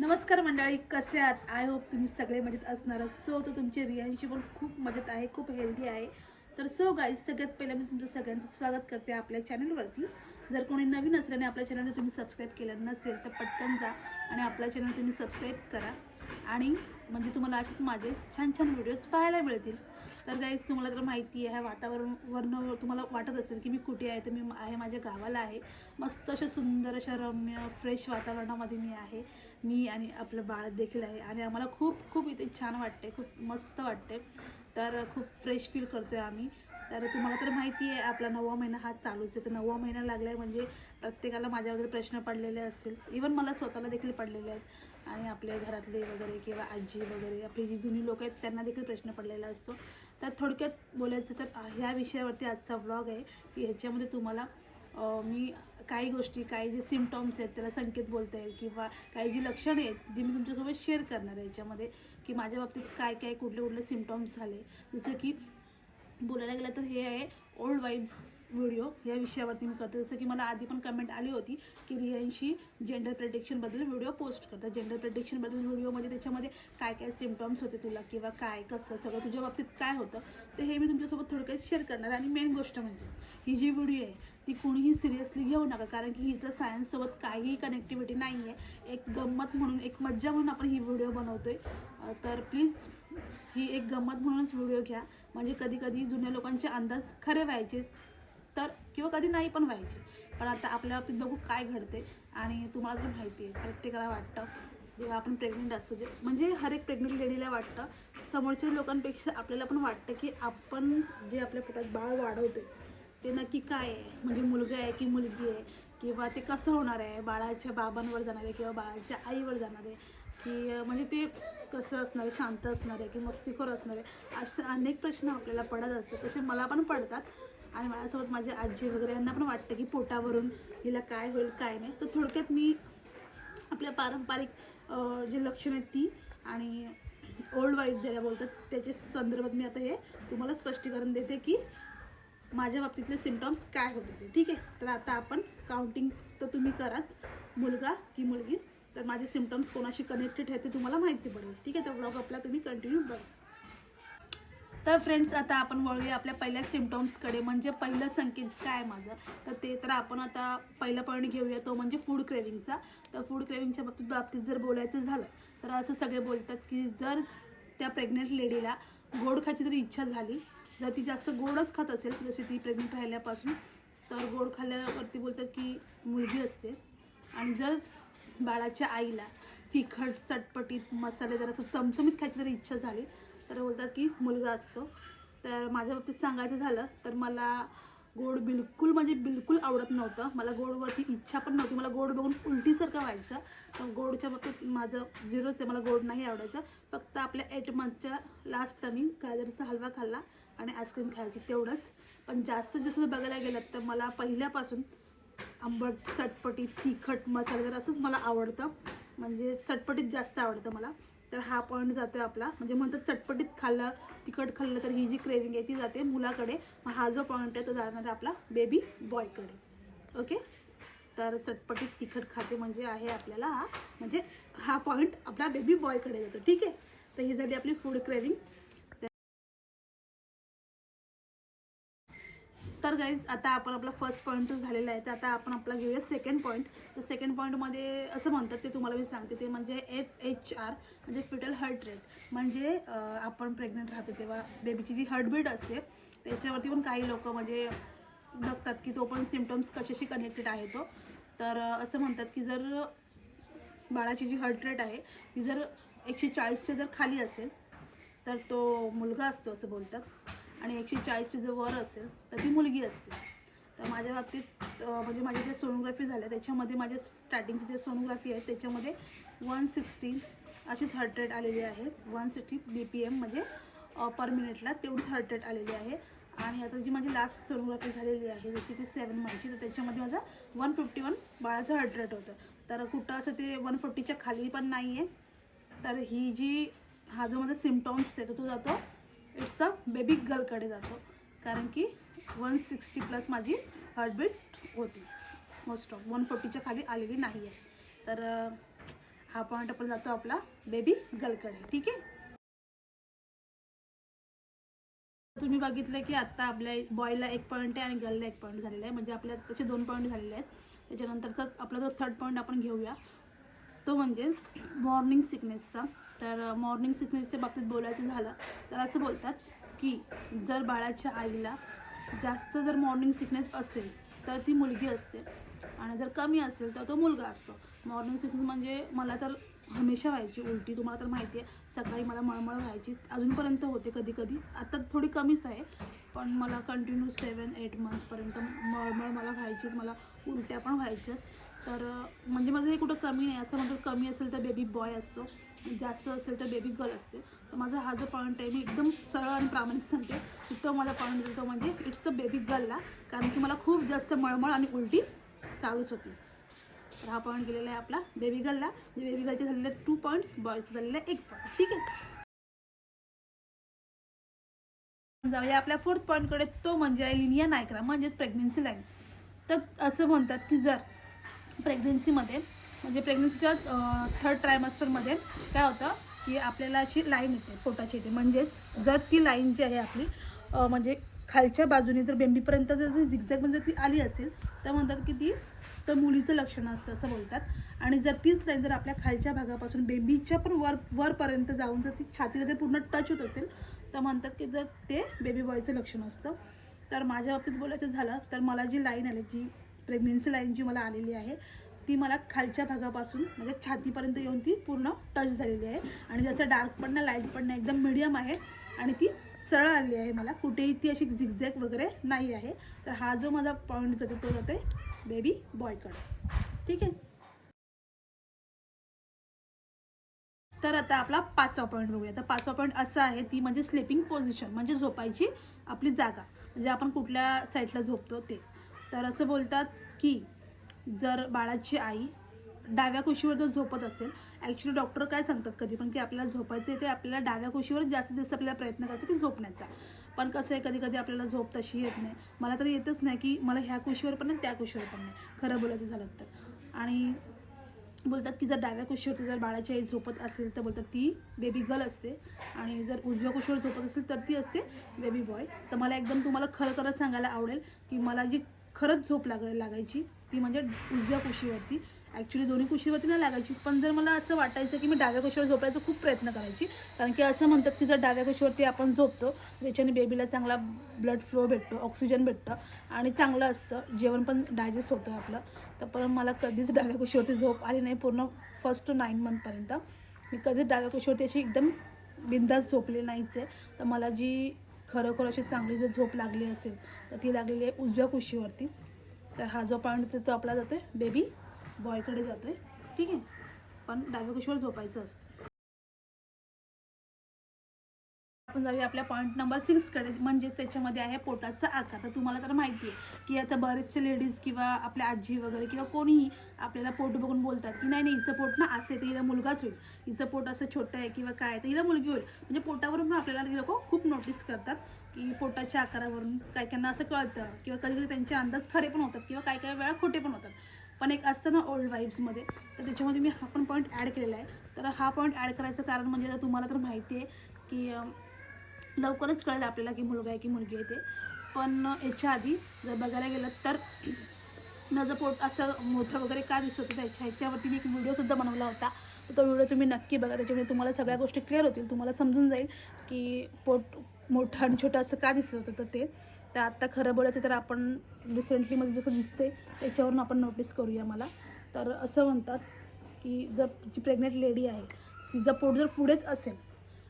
नमस्कार मंडळी कसे आहात? आय होप तुम्ही सगळे मजेत असणार सो तर तुमची रियांशी पण खूप मजेत आहे खूप हेल्दी आहे. तर सो गाईज सगळ्यात पहिलं मी तुमचं सगळ्यांचं स्वागत करते आपल्या चॅनलवरती जर कोणी नवीन असल्याने आपल्या चॅनल जर तुम्ही सबस्क्राईब केलं नसेल तर पटकन जा आणि आपल्या चॅनल तुम्ही सबस्क्राईब करा. आणि म्हणजे तुम्हाला असेच माझे छान छान व्हिडिओज पाहायला मिळतील. तर गाईज तुम्हाला तर माहिती आहे वातावरण वर्ण तुम्हाला वाटत असेल की मी कुठे आहे तर मी आहे माझ्या गावाला आहे. मस्त अशा सुंदर अशा रम्य फ्रेश वातावरणामध्ये मी आहे. मी आणि आपलं बाळ देखील आहे आणि आम्हाला खूप खूप इथे छान वाटते खूप मस्त वाटते तर खूप फ्रेश फील करतो आहे आम्ही. तर तुम्हाला तर माहिती आहे आपला नववा महिना हा चालूच आहे. तर नववा महिना लागला आहे म्हणजे प्रत्येकाला माझ्या वगैरे प्रश्न पडलेले असतील. इवन मला स्वतःला देखील पडलेले आहेत. आणि आपल्या घरातले वगैरे किंवा आजी वगैरे आपली जी जुनी लोक आहेत त्यांना देखील प्रश्न पडलेला असतो. तर थोडक्यात बोलायचं तर ह्या विषयावरती आजचा व्लॉग आहे की ह्याच्यामध्ये तुम्हाला मी काही गोष्टी काही जे सिमटॉम्स आहेत त्याला संकेत बोलता येईल किंवा काही जी लक्षणे आहेत ती मी तुमच्यासोबत शेअर करणार आहे याच्यामध्ये की माझ्या बाबतीत काय काय कुठले कुठले सिमटॉम्स झाले. जसं की बोलायला गेलं तर हे आहे ओल्ड वाईब्स व्हिडिओ या विषयावरती मी करते. जसं की मला आधी पण कमेंट आली होती की रियांशी जेंडर प्रेडिक्शनबद्दल व्हिडिओ पोस्ट करतात. जेंडर प्रेडिक्शनबद्दल व्हिडिओमध्ये त्याच्यामध्ये काय काय सिमटम्स होते तुला किंवा काय कसं सगळं तुझ्या बाबतीत काय होतं तर हे मी तुमच्यासोबत थोडक्यात शेअर करणार आणि मेन गोष्ट म्हणजे ही जी व्हिडिओ आहे ती कुणीही सिरियसली घेऊ नका. कारण की हिचं सायन्ससोबत काहीही कनेक्टिव्हिटी नाही आहे एक गंमत म्हणून एक मज्जा म्हणून आपण ही व्हिडिओ बनवतोय. आहे तर प्लीज ही एक गंमत म्हणूनच व्हिडिओ घ्या. म्हणजे कधी कधी जुन्या लोकांचे अंदाज खरे व्हायचे. तर किंवा कधी नाही पण व्हायचे. पण आता आपल्या बाबतीत बघू काय घडते आणि तुम्हाला तर माहिती आहे प्रत्येकाला वाटतं जेव्हा आपण प्रेग्नंट असतो जे म्हणजे हर एक प्रेग्नंट लेडीला वाटतं. समोरच्या लोकांपेक्षा आपल्याला पण वाटतं की आपण जे आपल्या पोटात बाळ वाढवते ते नक्की काय आहे? म्हणजे मुलगा आहे की मुलगी आहे? किंवा ते कसं होणार आहे? बाळाच्या बाबांवर जाणार आहे किंवा बाळाच्या आईवर जाणार आहे? की म्हणजे ते कसं असणार आहे? शांत असणार आहे की मस्तीखोर असणार आहे? असे अनेक प्रश्न आपल्याला पडत असतात. तसे मला पण पडतात. आणि माझ्यासोबत माझी आजी वगैरे यांना पण वाटतं की पोटावरून हिला काय होईल काय नाही. तर थोडक्यात मी आपल्या पारंपरिक जे लक्षणं आहेत ती आणि ओल्ड वाईफ ज्याला बोलतात त्याच्या संदर्भात मी आता हे तुम्हाला स्पष्टीकरण देते की माझ्या बाबतीतले सिमटम्स काय होते ते. ठीक आहे? तर आता आपण काउंटिंग तर तुम्ही कराच मुलगा की मुलगी. तर माझे सिमटम्स कोणाशी कनेक्टेड आहेत ते तुम्हाला माहिती पडेल. ठीक आहे? तर ब्लॉग आपला तुम्ही कंटिन्यू बघा. तर फ्रेंड्स आता आपण वळूया आपल्या पहिल्या सिमटम्सकडे म्हणजे पहिलं संकेत काय आहे माझं? तर ते तर आपण आता पहिला पॉईंट घेऊया तो म्हणजे फूड क्रेविंगचा तर फूड क्रेविंगच्या बाबतीत बाबतीत जर बोलायचं झालं तर असं सगळे बोलतात की जर त्या प्रेग्नंट लेडीला गोड खायची तरी इच्छा झाली जर ती जास्त गोडच खात असेल जशी ती प्रेग्नेंट राहिल्यापासून तर गोड खाल्ल्यावरती बोलतात की मुलगी असते. आणि जर बाळाच्या आईला तिखट चटपटीत मसाले जर असं चमचमीत खायची तरी इच्छा झाली तर बोलतात की मुलगा असतो. तर माझ्या बाबतीत सांगायचं झालं तर मला गोड बिलकुल म्हणजे बिलकुल आवडत नव्हतं. मला गोडवरती इच्छा पण नव्हती. मला गोड बघून उलटीसारखं व्हायचं. तर गोडच्या बाबतीत माझं झिरोच आहे. मला गोड नाही आवडायचं. फक्त आपल्या एट मंथच्या लास्ट मी गाजरचा हलवा खाल्ला आणि आईस्क्रीम खायची तेवढंच. पण जास्त जसं बघायला गेलं तर मला पहिल्यापासून आंबट चटपटी तिखट मसालेदार असंच मला आवडतं. म्हणजे चटपटीत जास्त आवडतं मला. तर हा पॉईंट जातो आपला. म्हणजे म्हणतात चटपटीत खाल्लं तिखट खाल्लं तर ही जी क्रेविंग आहे ती जाते मुलाकडे. मग हा जो पॉईंट आहे तो जाणार आहे आपला बेबी बॉयकडे ओके तर चटपटीत तिखट खाते म्हणजे आहे आपल्याला हा म्हणजे हा पॉईंट आपला बेबी बॉयकडे जातो. ठीक आहे? तर ही झाली आपली फूड क्रेविंग तर गाईज आता आपण आपला फर्स्ट पॉईंट झालेला आहे. तर आता आपण आपला घेऊया सेकंड पॉईंट तर सेकंड पॉईंटमध्ये असं म्हणतात ते तुम्हाला मी सांगते ते म्हणजे एफ एच आर म्हणजे फिटल हर्ट रेट म्हणजे आपण प्रेग्नंट राहतो तेव्हा बेबीची जी हर्टबीट असते त्याच्यावरती पण काही लोक म्हणजे बघतात की तो पण सिमटम्स कशाशी कनेक्टेड आहे तो. तर असं म्हणतात की जर बाळाची जी हर्ट रेट आहे ती जर एकशे चाळीसच्या जर खाली असेल तर तो मुलगा असतो असं बोलतात. आणि एकशे चाळीसची जर वर असेल तर ती मुलगी असते. तर माझ्या बाबतीत म्हणजे माझ्या ज्या सोनोग्राफी झाल्या त्याच्यामध्ये माझ्या स्टार्टिंगची जे सोनोग्राफी आहे त्याच्यामध्ये वन सिक्स्टी अशीच हार्ट रेट आलेली आहे. One sixty B P M म्हणजे पर मिनिटला तेवढीच हार्ट रेट आलेली आहे. आणि आता जी माझी लास्ट सोनोग्राफी झालेली आहे जशी ती सेवन मंथची तर त्याच्यामध्ये माझं वन फिफ्टी वन बाळाचं हार्ट रेट होतं. तर कुठं असं ते वन फिफ्टीच्या खाली पण नाही आहे तर ही जी हा जो माझा सिमटॉम्स आहे तो जातो इट्स अ बेबी गर्लकडे जातो. कारण की वन सिक्स्टी प्लस माझी हार्टबीट होती. मोस्ट ऑफ वन फोर्टीच्या खाली आलेली नाही आहे तर हा पॉईंट आपण जातो आपला बेबी गर्लकडे ठीक आहे? तुम्ही बघितलं की आत्ता आपल्या बॉयला एक पॉईंट आहे आणि गर्लला एक पॉईंट झालेला आहे. म्हणजे आपल्या तसे दोन पॉईंट झालेले आहेत. त्याच्यानंतरचा आपला जो थर्ड पॉईंट आपण घेऊया तो म्हणजे मॉर्निंग सिकनेसचा तर मॉर्निंग सिकनेसच्या बाबतीत बोलायचं झालं तर असं बोलतात की जर बाळाच्या आईला जास्त जर मॉर्निंग सिकनेस असेल तर ती मुलगी असते. आणि जर कमी असेल तर तो मुलगा असतो. मॉर्निंग सिकनेस म्हणजे मला तर हमेशा व्हायची उलटी. तुम्हाला तर माहिती आहे सकाळी मला मळमळ व्हायची. अजूनपर्यंत होते कधी कधी आता थोडी कमीच आहे पण मला कंटिन्यू सेवन एट मंथपर्यंत मळमळ मला व्हायचीच. मला उलट्या पण व्हायच्याच. तर म्हणजे माझं हे कुठं कमी नाही. असं म्हणतात कमी असेल तर बेबी बॉय असतो. जास्त असेल तर बेबी गर्ल असते. तर माझा हा जो पॉईंट आहे मी एकदम सरळ आणि प्रामाणिक सांगते. की तो माझा पॉईंट तो म्हणजे इट्स अ बेबी गर्लला कारण की मला खूप जास्त मळमळ आणि उलटी चालूच होती. तर हा पॉईंट गेलेला आहे आपला बेबी गर्लला म्हणजे बेबी गर्लचे झालेले टू पॉईंट्स बॉयचे झालेले एक पॉईंट ठीक आहे? जाऊया आपल्या फोर्थ पॉईंटकडे तो म्हणजे आहे लिनिया नायकरा म्हणजेच प्रेग्नेन्सी लाईन तर असं म्हणतात की जर प्रेग्नेन्सीमध्ये म्हणजे प्रेग्नन्सीच्या थर्ड ट्रायमास्टरमध्ये काय होतं की आपल्याला अशी लाईन येते पोटाची येते. म्हणजेच जर ती लाईन जी आहे आपली म्हणजे खालच्या बाजूने जर बेंबीपर्यंत जर झिगझॅगमध्ये जर ती आली असेल तर म्हणतात की ती तर मुलीचं लक्षण असतं असं बोलतात. आणि जर तीच लाईन जर आपल्या खालच्या भागापासून बेबीच्या पण वर वरपर्यंत जाऊन जर ती छातीला जर पूर्ण टच होत असेल तर म्हणतात की जर ते बेबी बॉयचं लक्षण असतं. तर माझ्या बाबतीत बोलायचं झालं तर मला जी लाईन आली जी प्रेग्नेन्सी लाईन जी मला आलेली आहे ती मला खालच्या भागापासून म्हणजे छातीपर्यंत येऊन ती पूर्ण टच झालेली आहे. आणि जसं डार्क पण नाही लाइट पण नाही एकदम मिडियम आहे. आणि ती सरळ आली आहे मला. कुठेही ती अशी झिगझॅग वगैरे नाही आहे. तर हा जो माझा पॉईंट जातो तो जातो बेबी बॉयकडे ठीक आहे? तर आता आपला पाचवा पॉईंट बघूया. तर पाचवा पॉईंट असा आहे ती म्हणजे स्लिपिंग पोझिशन म्हणजे झोपायची आपली जागा. म्हणजे आपण कुठल्या साईडला झोपतो ते. तर असं बोलतात की जर बाळाची आई डाव्या कुशीवर जर झोपत असेल ॲक्च्युली डॉक्टर काय सांगतात कधी? पण की आपल्याला झोपायचं आहे ते आपल्याला डाव्या कुशीवर जास्तीत जास्त आपल्याला प्रयत्न करायचा की झोपण्याचा. पण कसं आहे कधी कधी आपल्याला झोप तशी येत नाही. मला तर येतच नाही की मला ह्या कुशीवर पण नाही त्या कुशीवर पण नाही. खरं बोलायचं झालं तर. आणि बोलतात की जर डाव्या कुशीवरती जर बाळाची आई झोपत असेल तर बोलतात ती बेबी गर्ल असते. आणि जर उजव्या कुशीवर झोपत असेल तर ती असते बेबी बॉय तर मला एकदम तुम्हाला खरं खरं सांगायला आवडेल की मला जी खरंच झोप लाग लागायची. ती म्हणजे उजव्या कुशीवरती. ॲक्च्युली दोन्ही कुशीवरती नाही लागायची. पण जर मला असं वाटायचं की मी डाव्या कुशीवर झोपायचा खूप प्रयत्न करायची. कारण की असं म्हणतात की जर डाव्या कुशीवरती आपण झोपतो त्याच्याने बेबीला चांगला ब्लड फ्लो भेटतो ऑक्सिजन भेटतं आणि चांगलं असतं जेवण पण डायजेस्ट होतं आपलं तर पण मला कधीच डाव्या कुशीवरती झोप आली नाही पूर्ण फर्स्ट टू नाईन मंथपर्यंत मी कधीच डाव्या कुशीवरती अशी एकदम बिंदास झोपली नाहीच आहे. तर मला जी खरोखर अशी चांगली जर झोप लागली असेल तर ती लागलेली आहे उजव्या कुशीवरती. तर हा जो पॉईंट तो आपला जातो आहे बेबी बॉयकडे जातो आहे ठीक आहे? पण डाव्या कुशीवर झोपायचं असतं. म्हणजे आपण जाऊया आपल्या पॉईंट नंबर सिक्सकडे म्हणजे त्याच्यामध्ये आहे पोटाचा आकार. तर तुम्हाला तर माहिती आहे की आता बरेचसे लेडीज किंवा आपल्या आजी वगैरे किंवा कोणीही आपल्याला पोट बघून बोलतात की नाही नाही हिचं पोट ना असे तर हिला मुलगाच होईल. हिचं पोट असं छोटं आहे किंवा काय तर हिला मुलगी होईल. म्हणजे पोटावरून पण आपल्याला ही लोक खूप नोटीस करतात की पोटाच्या आकारावरून काही काहींना असं कळतं किंवा कधी कधी त्यांचे अंदाज खरे पण होतात किंवा काही काही वेळा खोटे पण होतात. पण एक असतं ना ओल्ड वाईब्समध्ये तर त्याच्यामध्ये मी हा पण पॉईंट ॲड केलेला आहे. तर हा पॉईंट ॲड करायचं कारण म्हणजे आता तुम्हाला तर माहिती आहे की लवकरच कळेल आपल्याला की मुलगा आहे की मुलगी आहे ते. पण याच्या आधी जर बघायला गेलं तर माझं पोट असं मोठं वगैरे का दिसत होतं त्याच्या ह्याच्यावरती मी एक व्हिडिओसुद्धा बनवला होता. तर तो व्हिडिओ तुम्ही नक्की बघा. त्याच्यामुळे तुम्हाला सगळ्या गोष्टी क्लिअर होतील. तुम्हाला समजून जाईल की पोट मोठं आणि छोटं असं का दिसत होतं तर ते. तर आत्ता खरं बोलायचं तर आपण रिसेंटलीमध्ये जसं दिसते त्याच्यावरून आपण नोटीस करूया मला. तर असं म्हणतात की जर जी प्रेग्नेंट लेडी आहे तिचं पोट जर पुढेच असेल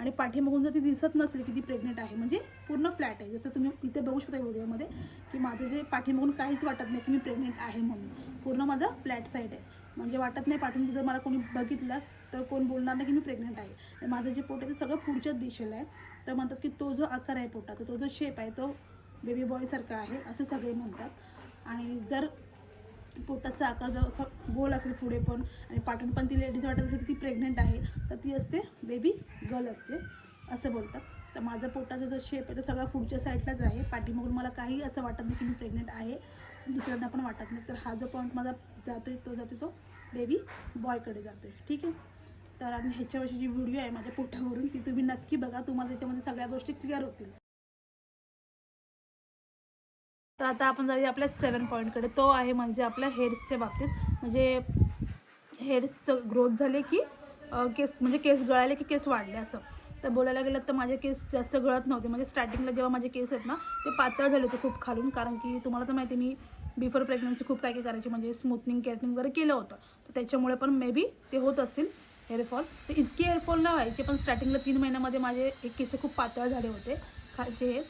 आणि पाठीमागून जर ती दिसत नसेल की ती प्रेग्नेंट आहे म्हणजे पूर्ण फ्लॅट आहे. जसं तुम्ही इथे बघू शकता व्हिडिओमध्ये की माझं जे पाठीमागून काहीच वाटत नाही की मी प्रेग्नेंट आहे म्हणून. पूर्ण माझं फ्लॅट साईड आहे. म्हणजे वाटत नाही पाठून जर मला कोणी बघितलं तर कोण बोलणार नाही की मी प्रेग्नेंट आहे. माझं जे पोट आहे ते सगळं पुढच्याच दिशेला आहे. तर म्हणतात की तो जो आकार आहे पोटाचा तो जो शेप आहे तो बेबी बॉयसारखा आहे असं सगळे म्हणतात. आणि जर पोटाचा आकार जर असं गोल असेल पुढे पण आणि पाठवून पण ती लेडीज वाटत असेल की ती प्रेग्नेंट आहे तर ती असते बेबी गर्ल असते असं बोलतात. तर माझा पोटाचा जो शेप आहे तो सगळा पुढच्या साईडलाच आहे. पाठीमागून मला काही असं वाटत नाही की मी प्रेग्नेंट आहे. दुसऱ्यांना पण वाटत नाही. तर हा जो पॉईंट माझा जातोय तो जातो तो बेबी बॉयकडे जातोय. ठीक आहे? तर आणि ह्याच्यावरची जी व्हिडिओ आहे माझ्या पोटावरून ती तुम्ही नक्की बघा. तुम्हाला त्याच्यामध्ये सगळ्या गोष्टी क्लिअर होतील. तर आता आपण जाऊया आपल्या सेवन पॉईंटकडे तो आहे म्हणजे आपल्या हेअर्सच्या बाबतीत. म्हणजे हेअर्स ग्रोथ झाले की केस म्हणजे केस गळाले की केस वाढले असं. तर बोलायला गेलं तर माझे केस जास्त गळत नव्हते. म्हणजे स्टार्टिंगला जेव्हा माझे केस आहेत ना ते पातळ झाले होते खूप खालून. कारण की तुम्हाला तर माहिती आहे, मी बिफोर प्रेग्नन्सी खूप काय काय करायची म्हणजे स्मूथनिंग केअरिंग वगैरे केलं होतं. तर त्याच्यामुळे पण मे बी ते होत असतील हेअरफॉल तर इतके हेअरफॉल न व्हायचे पण स्टार्टिंगला तीन महिन्यामध्ये माझे एक केस खूप पातळ झाले होते. खालचे हे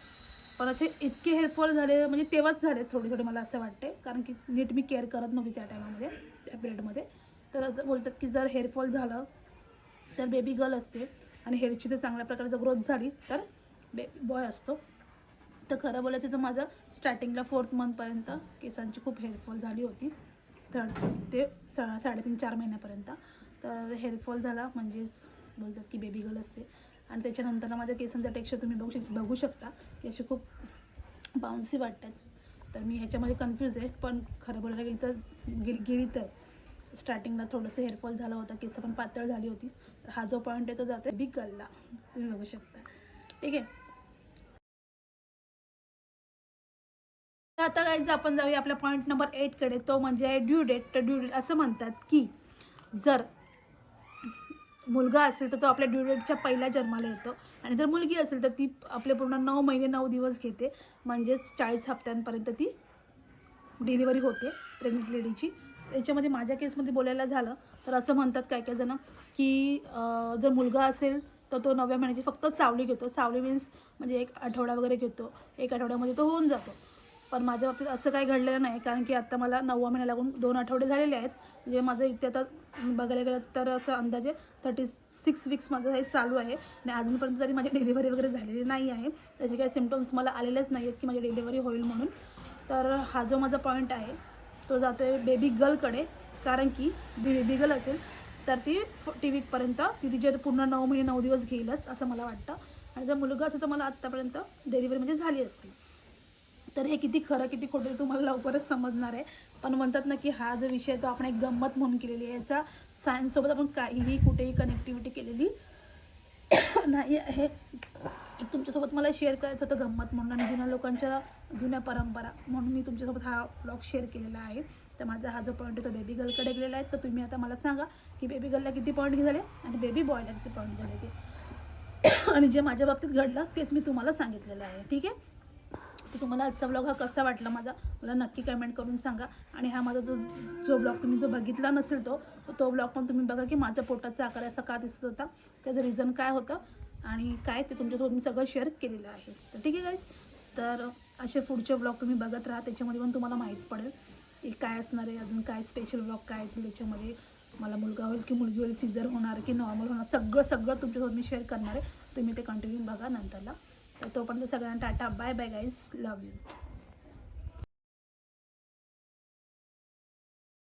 पण असे इतके हेअरफॉल झाले म्हणजे तेव्हाच झाले थोडे थोडे मला असं वाटते कारण की नीट मी केअर करत नव्हती त्या टायमामध्ये त्या पिरियडमध्ये तर असं बोलतात की जर हेअरफॉल झालं तर बेबी गर्ल असते आणि हेअरची जर चांगल्या प्रकारे जर ग्रोथ झाली तर बेबी बॉय असतो. तर खरं बोलायचं तर माझं स्टार्टिंगला फोर्थ मंथपर्यंत केसांची खूप हेअरफॉल झाली होती. थर्ड ते सा साडेतीन चार महिन्यापर्यंत. तर हेअरफॉल झाला म्हणजेच बोलतात की बेबी गर्ल असते. आणि त्याच्यानंतर माझ्या केसांचा टेक्स्चर तुम्ही बघू शक बघू शकता की असे खूप बाउन्सी वाटतात. तर मी ह्याच्यामध्ये कन्फ्यूज आहे पण खरं बोलायला गेली तर गिर गेली तर. स्टार्टिंगला थोडंसं हेअरफॉल झालं होतं केस पण पातळ झाली होती. तर हा जो पॉईंट आहे तो जातो बिग गल्ला तुम्ही बघू शकता. ठीक आहे? तर आता गाईज आपण जाऊया आपल्या पॉईंट नंबर एटकडे तो म्हणजे आहे ड्यू डेट तर ड्यू डेट असं म्हणतात की जर मुलगा असेल तर तो आपल्या ड्यू डेटच्या पहिल्या जन्माला येतो. आणि जर मुलगी असेल तर ती आपले पूर्ण नऊ महिने नऊ दिवस घेते. म्हणजेच चाळीस हप्त्यांपर्यंत ती डिलिव्हरी होते प्रेग्नेंट लेडीची याच्यामध्ये माझ्या केसमध्ये बोलायला झालं तर असं म्हणतात काय काय जणं की जर मुलगा असेल तर तो नवव्या महिन्याची फक्त सावली घेतो. सावली मीन्स म्हणजे एक आठवडा वगैरे घेतो. एक आठवड्यामध्ये तो होऊन जातो. पण माझ्या बाबतीत असं काही घडलेलं नाही. कारण की आत्ता मला नववा महिना लागून दोन आठवडे झालेले आहेत. म्हणजे माझं इथे आता बघायला गेलं तर असं अंदाजे थर्टी सिक्स वीक्स माझं हे चालू आहे. आणि अजूनपर्यंत तरी माझी डिलिव्हरी वगैरे झालेली नाही आहे. त्याचे काही सिमटम्स मला आलेलेच नाही आहेत की माझी डिलिव्हरी होईल म्हणून. तर हा जो माझा पॉईंट आहे तो जातो आहे बेबी गर्लकडे कारण की बेबी गर्ल असेल तर ती फोर्टी वीकपर्यंत ती तिचे पूर्ण नऊ महिने नऊ दिवस घेईलच असं मला वाटतं. आणि जर मुलगा असेल तर मला आत्तापर्यंत डिलिव्हरी म्हणजे झाली असती. तर हे किती खरं किती खोटं तुम्हाला लवकरच समजणार आहे. पण म्हणतात ना की हा जो विषय तो आपण एक गंमत म्हणून केलेली आहे. याचा सायन्ससोबत आपण काहीही कुठेही कनेक्टिव्हिटी केलेली नाही आहे. तुमच्यासोबत मला शेअर करायचं होतं गंमत म्हणून आणि जुन्या लोकांच्या जुन्या परंपरा म्हणून मी तुमच्यासोबत हा ब्लॉग शेअर केलेला आहे. तर माझा हा जो पॉईंट आहे तो बेबी गर्लकडे गेलेला आहे. तर तुम्ही आता मला सांगा की बेबी गर्लला किती पॉईंट झाले आणि बेबी बॉयला किती पॉईंट झाले ते. आणि जे माझ्या बाबतीत घडलं तेच मी तुम्हाला सांगितलेलं आहे. ठीक आहे? तर तुम्हाला आजचा ब्लॉग हा कसा वाटला माझा मला नक्की कमेंट करून सांगा. आणि हा माझा जो जो ब्लॉग तुम्ही जो बघितला नसेल तो तो ब्लॉग पण तुम्ही बघा की माझा पोटाचा आकार असा का दिसत होता त्याचं रिझन काय होतं आणि काय ते तुमच्यासोबत मी सगळं शेअर केलेलं आहे. तर ठीक आहे गाईज तर असे पुढचे ब्लॉग तुम्ही बघत राहा त्याच्यामध्ये पण तुम्हाला माहीत पडेल की काय असणार आहे अजून काय स्पेशल ब्लॉग काय येतील त्याच्यामध्ये. मला मुलगा होईल की मुलगी होईल सीझर होणार की नॉर्मल होणार सगळं सगळं तुमच्यासोबत मी शेअर करणार आहे. तुम्ही ते कंटिन्यू बघा नंतरला. तर तोपर्यंत सगळ्यांना tata bye bye guys love you